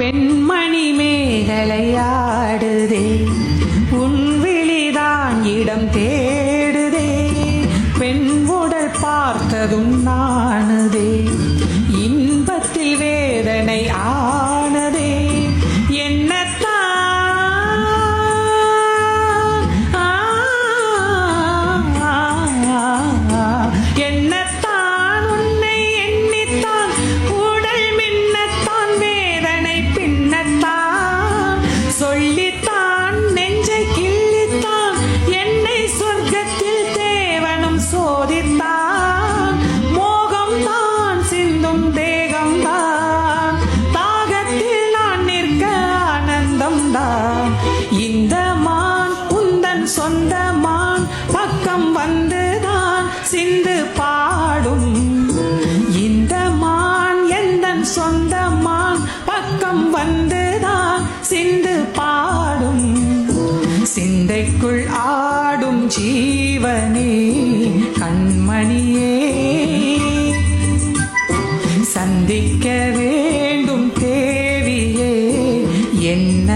பெண்மணி மேகலையாடுதே உன் விழிதான் இடம் தேடுதே. பெண் உடல் பார்த்ததும் நாணுதே. சோதித்தான் மோகம்தான் சிந்தும் தேகம்தான். தாகத்தில் நான் நிற்க ஆனந்தம்தான். இந்த மான் உந்தன் சொந்த மான் பக்கம் வந்துதான் சிந்து பாடும். இந்த மான் எந்தன் சொந்த மான் பக்கம் வந்துதான் சிந்து பாடும். சிந்தைக்குள் ஆடும் ஜீ மணியே சந்திக்க வேண்டும் தேவியே என்ன